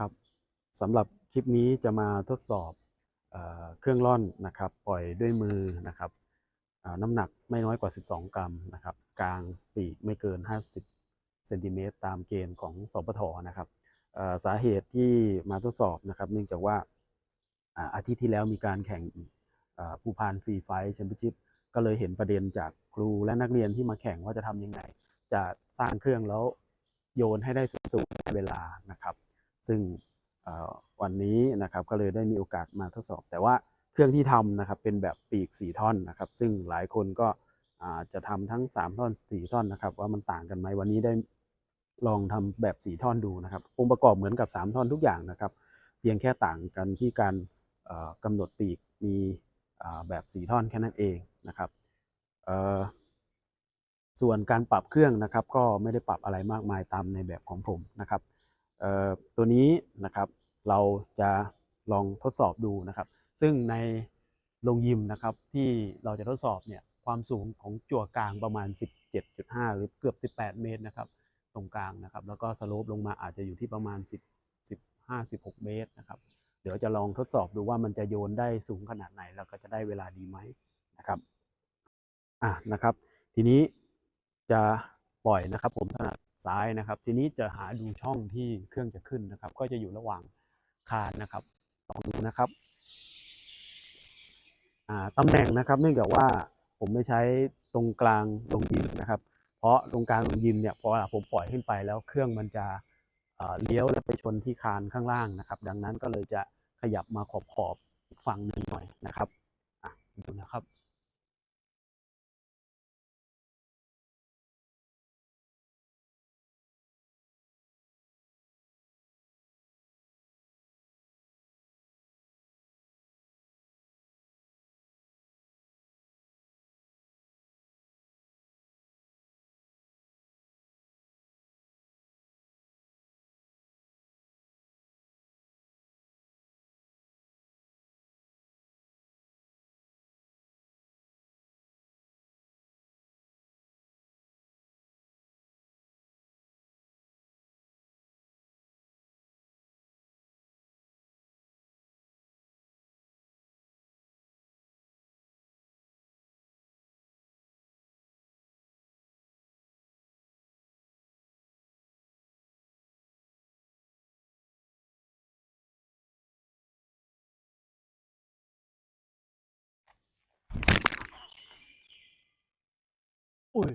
ครับสำหรับคลิปนี้จะมาทดสอบเอเครื่องร่อนนะครับปล่อยด้วยมือนะครับน้ำหนักไม่น้อยกว่า 12 กรัมนะครับกลางปีกไม่เกิน 50เซนติเมตรตามเกณฑ์ของสปทนะครับสาเหตุที่มาทดสอบนะครับ เนื่องจากว่าอาทิตย์ที่แล้วมีการแข่งอ่าภูพานฟรีไฟแชมเปี้ยนชิพก็เลยเห็นประเด็นจากครูและนักเรียนที่มาแข่งว่าจะทำยังไง จะสร้างเครื่องแล้วโยนให้ได้สูงๆในเวลานะครับ ซึ่งวันนี้นะครับก็เลยได้มีโอกาสมาทดสอบ แต่ว่าเครื่องที่ทำนะครับเป็นแบบปีก 4 ท่อนนะครับ ซึ่งหลายคนก็จะทำทั้ง 3 ท่อน 4 ท่อนนะครับ ว่ามันต่างกันไหมวันนี้ได้ลองทำแบบ 4 ท่อนดูนะครับองค์ประกอบเหมือนกับ 3 ท่อนทุกอย่างนะครับ เพียงแค่ต่างกันที่การเอ่อกำหนดปีกมีแบบ 4 ท่อนแค่นั้นเองนะครับส่วนการปรับเครื่องนะครับ ก็ไม่ได้ปรับอะไรมากมายตามในแบบของผมนะครับ ตัวนี้นะครับเราจะลองทดสอบดูนะครับ ซึ่งในโรงยิมนะครับที่เราจะทดสอบเนี่ยความสูงของจั่วกลางประมาณ 17.5 หรือเกือบ 18 เมตรนะครับตรงกลางนะครับ แล้วก็สโลปลงมาอาจจะอยู่ที่ประมาณ 10 15 16 เมตรนะครับ เดี๋ยวจะลองทดสอบดูว่ามันจะโยนได้สูงขนาดไหน แล้วก็จะได้เวลาดีไหมนะครับอะนะครับ ทีนี้จะปล่อยนะครับผมถนัด ซ้ายนะครับ ทีนี้จะหาดูช่องที่เครื่องจะขึ้นนะครับ ก็จะอยู่ระหว่างคานนะครับลองดูนะครับตำแหน่งนะครับ เนื่องจากว่าผมไม่ใช้ตรงกลางลงยิมนะครับ เพราะตรงกลางลงยิมเนี่ยพอผมปล่อยขึ้นไปแล้วเครื่องมันจะเเลี้ยวแล้วไปชนที่คานข้างล่างนะครับ ดังนั้นก็เลยจะขยับมาขอบขอบฝั่งหนึ่งหน่อยนะครับอะดูนะครับ อุ้ย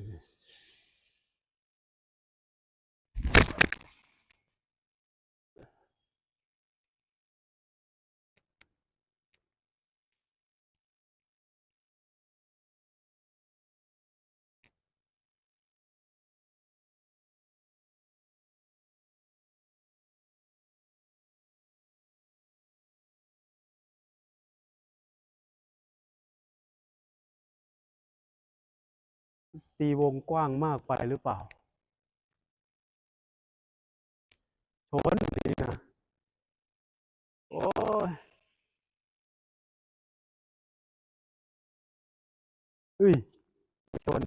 ตีวงกว้างมากไปหรือเปล่า ชนดีนะโอ้ยอุ้ยชน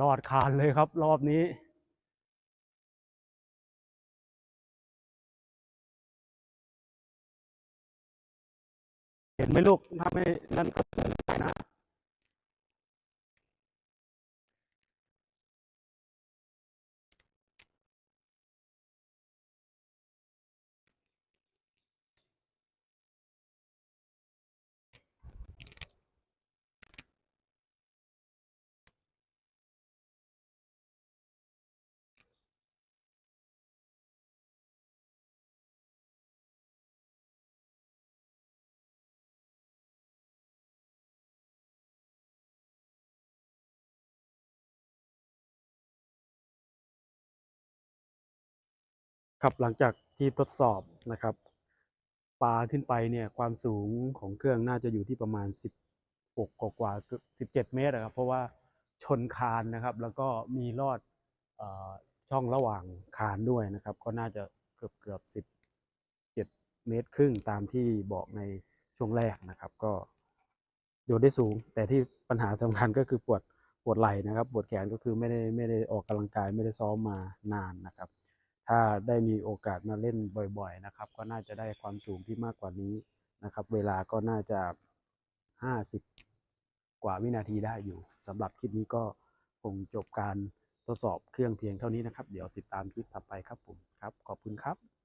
รอดคานเลยครับ รอบนี้ เห็นไหมลูกถ้าไม่นั่นก็เสียไปนะ ครับหลังจากที่ทดสอบนะครับปลาขึ้นไปเนี่ยความสูงของเครื่องน่าจะอยู่ที่ประมาณ 16 กว่าเกือบ17 เมตรอะครับ เพราะว่าชนคานนะครับ แล้วก็มีลอดอช่องระหว่างคานด้วยนะครับ ก็น่าจะเกือบเกือบ17 เมตรครึ่งตามที่บอกในช่วงแรกนะครับ ก็โยนได้สูง แต่ที่ปัญหาสำคัญก็คือปวดปวดไหล่นะครับ ปวดแขนก็คือไม่ได้ไม่ได้ออกกำลังกายไม่ได้ซ้อมมานานนะครับ ถ้าได้มีโอกาสมาเล่นบ่อยๆนะครับ ก็น่าจะได้ความสูงที่มากกว่านี้นะครับ เวลาก็น่าจะ 50 กว่าวินาทีได้อยู่สำหรับคลิปนี้ก็คงจบการทดสอบเครื่องเพียงเท่านี้นะครับ เดี๋ยวติดตามคลิปถัดไปครับผมครับ ขอบคุณครับ